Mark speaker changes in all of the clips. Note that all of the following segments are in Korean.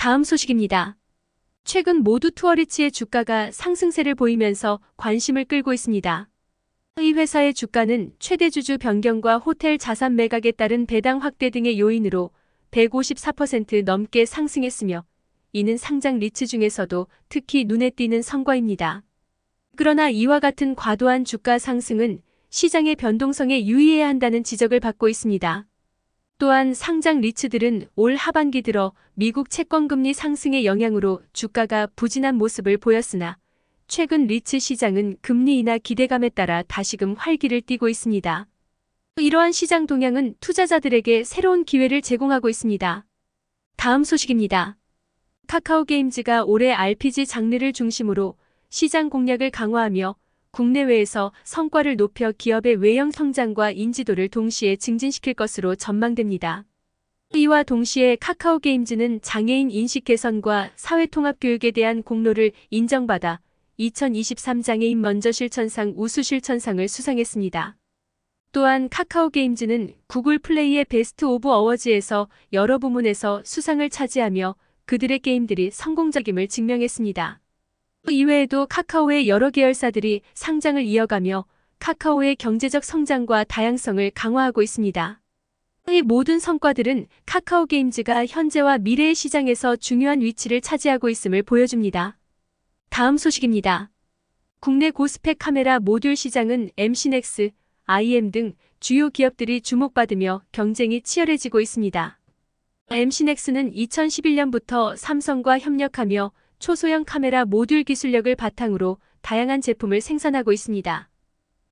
Speaker 1: 다음 소식입니다. 최근 모두 투어리치의 주가가 상승세를 보이면서 관심을 끌고 있습니다. 이 회사의 주가는 최대 주주 변경과 호텔 자산 매각에 따른 배당 확대 등의 요인으로 154% 넘게 상승했으며 이는 상장 리츠 중에서도 특히 눈에 띄는 성과입니다. 그러나 이와 같은 과도한 주가 상승은 시장의 변동성에 유의해야 한다는 지적을 받고 있습니다. 또한 상장 리츠들은 올 하반기 들어 미국 채권금리 상승의 영향으로 주가가 부진한 모습을 보였으나 최근 리츠 시장은 금리 인하 기대감에 따라 다시금 활기를 띠고 있습니다. 이러한 시장 동향은 투자자들에게 새로운 기회를 제공하고 있습니다. 다음 소식입니다. 카카오 게임즈가 올해 RPG 장르를 중심으로 시장 공략을 강화하며 국내외에서 성과를 높여 기업의 외형 성장과 인지도를 동시에 증진시킬 것으로 전망됩니다. 이와 동시에 카카오 게임즈는 장애인 인식 개선과 사회통합 교육에 대한 공로를 인정받아 2023 장애인 먼저 실천상 우수 실천상을 수상했습니다. 또한 카카오 게임즈는 구글 플레이의 베스트 오브 어워즈에서 여러 부문에서 수상을 차지하며 그들의 게임들이 성공적임을 증명했습니다. 이외에도 카카오의 여러 계열사들이 상장을 이어가며 카카오의 경제적 성장과 다양성을 강화하고 있습니다. 이 모든 성과들은 카카오 게임즈가 현재와 미래의 시장에서 중요한 위치를 차지하고 있음을 보여줍니다. 다음 소식입니다. 국내 고스펙 카메라 모듈 시장은 MC넥스, IM 등 주요 기업들이 주목받으며 경쟁이 치열해지고 있습니다. MC넥스는 2011년부터 삼성과 협력하며 초소형 카메라 모듈 기술력을 바탕으로 다양한 제품을 생산하고 있습니다.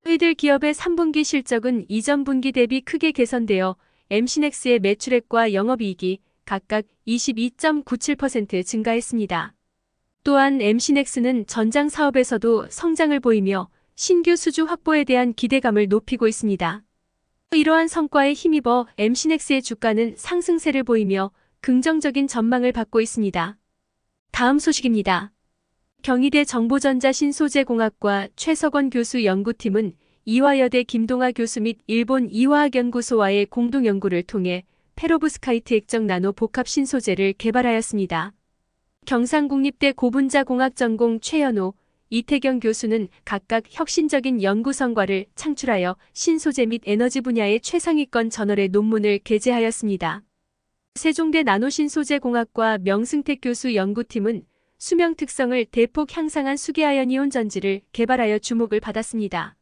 Speaker 1: 이들 기업의 3분기 실적은 이전 분기 대비 크게 개선되어 MC넥스의 매출액과 영업이익이 각각 22.97% 증가했습니다. 또한 MC넥스는 전장 사업에서도 성장을 보이며 신규 수주 확보에 대한 기대감을 높이고 있습니다. 이러한 성과에 힘입어 MC넥스의 주가는 상승세를 보이며 긍정적인 전망을 받고 있습니다. 다음 소식입니다. 경희대 정보전자 신소재공학과 최석원 교수 연구팀은 이화여대 김동아 교수 및 일본 이화학연구소와의 공동 연구를 통해 페로브스카이트 액정 나노 복합 신소재를 개발하였습니다. 경상국립대 고분자공학 전공 최연호, 이태경 교수는 각각 혁신적인 연구 성과를 창출하여 신소재 및 에너지 분야의 최상위권 저널의 논문을 게재하였습니다. 세종대 나노신소재공학과 명승택 교수 연구팀은 수명 특성을 대폭 향상한 수계아연이온 전지를 개발하여 주목을 받았습니다.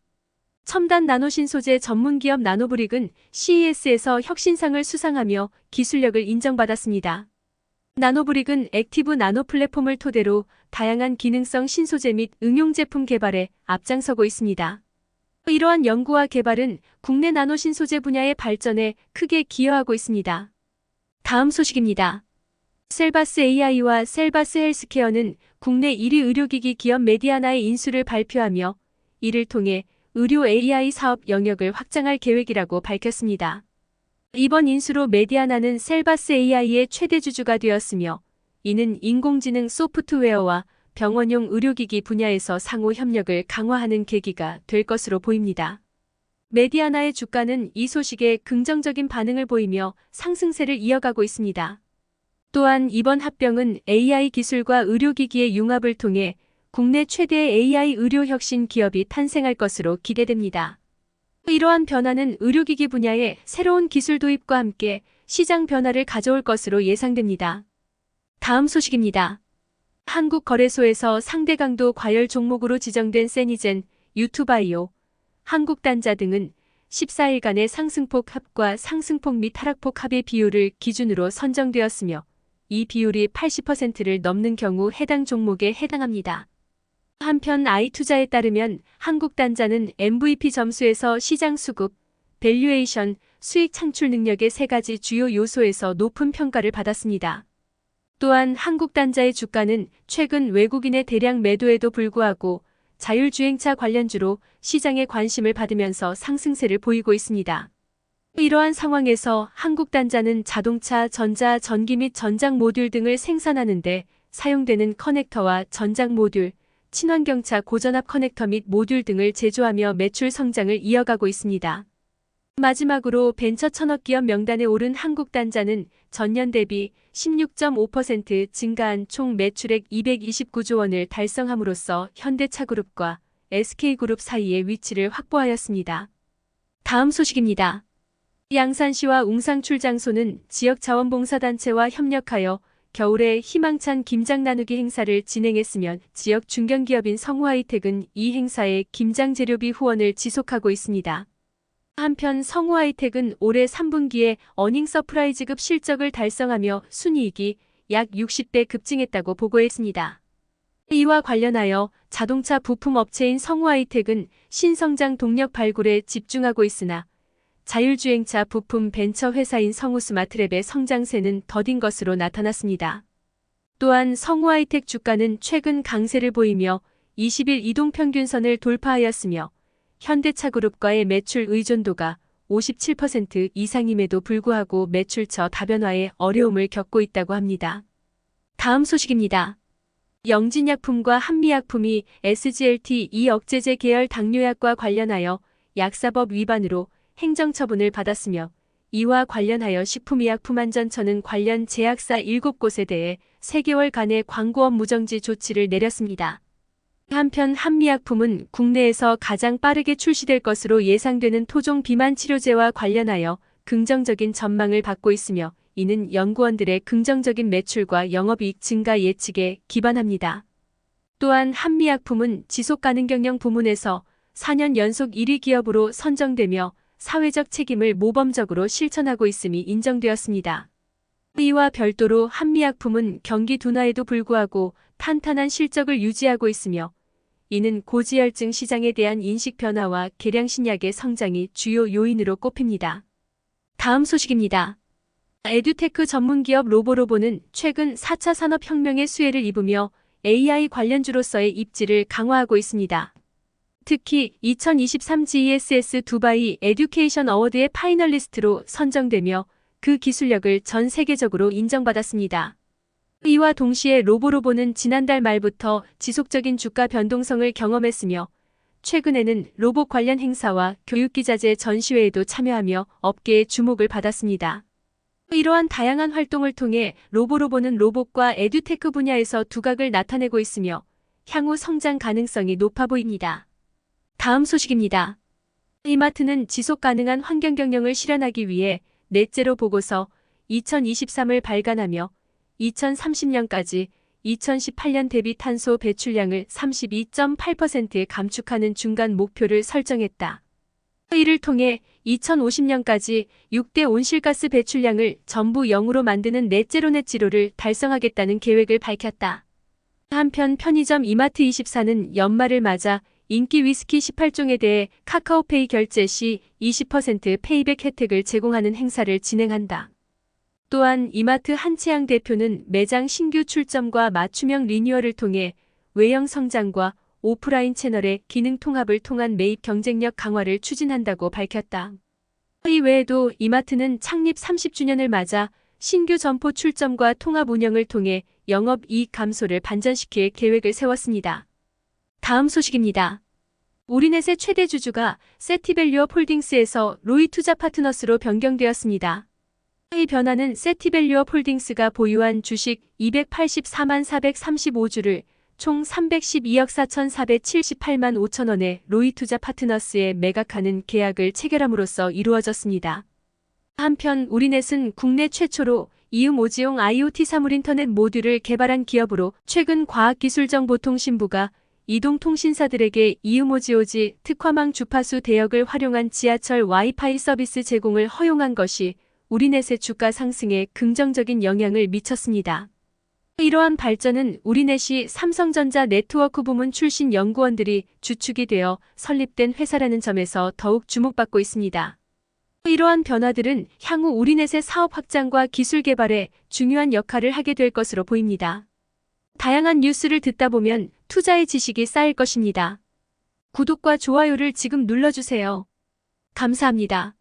Speaker 1: 첨단 나노신소재 전문기업 나노브릭은 CES에서 혁신상을 수상하며 기술력을 인정받았습니다. 나노브릭은 액티브 나노 플랫폼을 토대로 다양한 기능성 신소재 및 응용 제품 개발에 앞장서고 있습니다. 이러한 연구와 개발은 국내 나노 신소재 분야의 발전에 크게 기여하고 있습니다. 다음 소식입니다. 셀바스 AI와 셀바스 헬스케어는 국내 1위 의료기기 기업 메디아나의 인수를 발표하며 이를 통해 의료 AI 사업 영역을 확장할 계획이라고 밝혔습니다. 이번 인수로 메디아나는 셀바스 AI의 최대 주주가 되었으며 이는 인공지능 소프트웨어와 병원용 의료기기 분야에서 상호 협력을 강화하는 계기가 될 것으로 보입니다. 메디아나의 주가는 이 소식에 긍정적인 반응을 보이며 상승세를 이어가고 있습니다. 또한 이번 합병은 AI 기술과 의료기기의 융합을 통해 국내 최대의 AI 의료 혁신 기업이 탄생할 것으로 기대됩니다. 이러한 변화는 의료기기 분야의 새로운 기술 도입과 함께 시장 변화를 가져올 것으로 예상됩니다. 다음 소식입니다. 한국거래소에서 상대 강도 과열 종목으로 지정된 세니젠, 유투바이오, 한국단자 등은 14일간의 상승폭 합과 상승폭 및 하락폭 합의 비율을 기준으로 선정되었으며 이 비율이 80%를 넘는 경우 해당 종목에 해당합니다. 한편 아이투자에 따르면 한국단자는 MVP 점수에서 시장 수급, 밸류에이션, 수익 창출 능력의 세 가지 주요 요소에서 높은 평가를 받았습니다. 또한 한국단자의 주가는 최근 외국인의 대량 매도에도 불구하고 자율주행차 관련주로 시장의 관심을 받으면서 상승세를 보이고 있습니다. 이러한 상황에서 한국단자는 자동차, 전자, 전기 및 전장 모듈 등을 생산하는데 사용되는 커넥터와 전장 모듈, 친환경차 고전압 커넥터 및 모듈 등을 제조하며 매출 성장을 이어가고 있습니다. 마지막으로 벤처 천억 기업 명단에 오른 한국단자는 전년 대비 16.5% 증가한 총 매출액 229조 원을 달성함으로써 현대차그룹과 SK그룹 사이의 위치를 확보하였습니다. 다음 소식입니다. 양산시와 웅상 출장소는 지역 자원봉사단체와 협력하여 겨울에 희망찬 김장 나누기 행사를 진행했으며 지역 중견기업인 성우하이텍은 이 행사에 김장 재료비 후원을 지속하고 있습니다. 한편 성우 하이텍은 올해 3분기에 어닝 서프라이즈급 실적을 달성하며 순이익이 약 60배 급증했다고 보고했습니다. 이와 관련하여 자동차 부품 업체인 성우 하이텍은 신성장 동력 발굴에 집중하고 있으나 자율주행차 부품 벤처 회사인 성우 스마트랩의 성장세는 더딘 것으로 나타났습니다. 또한 성우 하이텍 주가는 최근 강세를 보이며 20일 이동평균선을 돌파하였으며 현대차그룹과의 매출 의존도가 57% 이상임에도 불구하고 매출처 다변화에 어려움을 겪고 있다고 합니다. 다음 소식입니다. 영진약품과 한미약품이 SGLT2 억제제 계열 당뇨약과 관련하여 약사법 위반으로 행정처분을 받았으며 이와 관련하여 식품의약품안전처는 관련 제약사 7곳에 대해 3개월간의 광고업 무정지 조치를 내렸습니다. 한편 한미약품은 국내에서 가장 빠르게 출시될 것으로 예상되는 토종 비만 치료제와 관련하여 긍정적인 전망을 받고 있으며 이는 연구원들의 긍정적인 매출과 영업이익 증가 예측에 기반합니다. 또한 한미약품은 지속가능경영 부문에서 4년 연속 1위 기업으로 선정되며 사회적 책임을 모범적으로 실천하고 있음이 인정되었습니다. 이와 별도로 한미약품은 경기 둔화에도 불구하고 탄탄한 실적을 유지하고 있으며 이는 고지혈증 시장에 대한 인식 변화와 계량신약의 성장이 주요 요인으로 꼽힙니다. 다음 소식입니다. 에듀테크 전문기업 로보로보는 최근 4차 산업혁명의 수혜를 입으며 AI 관련주로서의 입지를 강화하고 있습니다. 특히 2023 GESS 두바이 에듀케이션 어워드의 파이널리스트로 선정되며 그 기술력을 전 세계적으로 인정받았습니다. 이와 동시에 로보로보는 지난달 말부터 지속적인 주가 변동성을 경험했으며 최근에는 로봇 관련 행사와 교육기자재 전시회에도 참여하며 업계의 주목을 받았습니다. 이러한 다양한 활동을 통해 로보로보는 로봇과 에듀테크 분야에서 두각을 나타내고 있으며 향후 성장 가능성이 높아 보입니다. 다음 소식입니다. 이마트는 지속 가능한 환경 경영을 실현하기 위해 넷제로 보고서 2023을 발간하며 2030년까지 2018년 대비 탄소 배출량을 32.8% 감축하는 중간 목표를 설정했다. 이를 통해 2050년까지 6대 온실가스 배출량을 전부 0으로 만드는 넷제로 넷 지로를 달성하겠다는 계획을 밝혔다. 한편 편의점 이마트 24는 연말을 맞아 인기 위스키 18종에 대해 카카오페이 결제 시 20% 페이백 혜택을 제공하는 행사를 진행한다. 또한 이마트 한치양 대표는 매장 신규 출점과 맞춤형 리뉴얼을 통해 외형 성장과 오프라인 채널의 기능 통합을 통한 매입 경쟁력 강화를 추진한다고 밝혔다. 이 외에도 이마트는 창립 30주년을 맞아 신규 점포 출점과 통합 운영을 통해 영업 이익 감소를 반전시킬 계획을 세웠습니다. 다음 소식입니다. 우리넷의 최대 주주가 세티밸류업 홀딩스에서 로이 투자 파트너스로 변경되었습니다. 이 변화는 세티밸류업 홀딩스가 보유한 주식 284만 435주를 총 312억 4,478만 5천 원의 로이 투자 파트너스에 매각하는 계약을 체결함으로써 이루어졌습니다. 한편 우리넷은 국내 최초로 이음 오지용 IoT 사물 인터넷 모듈을 개발한 기업으로 최근 과학기술정보통신부가 이동통신사들에게 이음오지오지 특화망 주파수 대역을 활용한 지하철 와이파이 서비스 제공을 허용한 것이 우리넷의 주가 상승에 긍정적인 영향을 미쳤습니다. 이러한 발전은 우리넷이 삼성전자 네트워크 부문 출신 연구원들이 주축이 되어 설립된 회사라는 점에서 더욱 주목받고 있습니다. 이러한 변화들은 향후 우리넷의 사업 확장과 기술 개발에 중요한 역할을 하게 될 것으로 보입니다. 다양한 뉴스를 듣다 보면 투자의 지식이 쌓일 것입니다. 구독과 좋아요를 지금 눌러주세요. 감사합니다.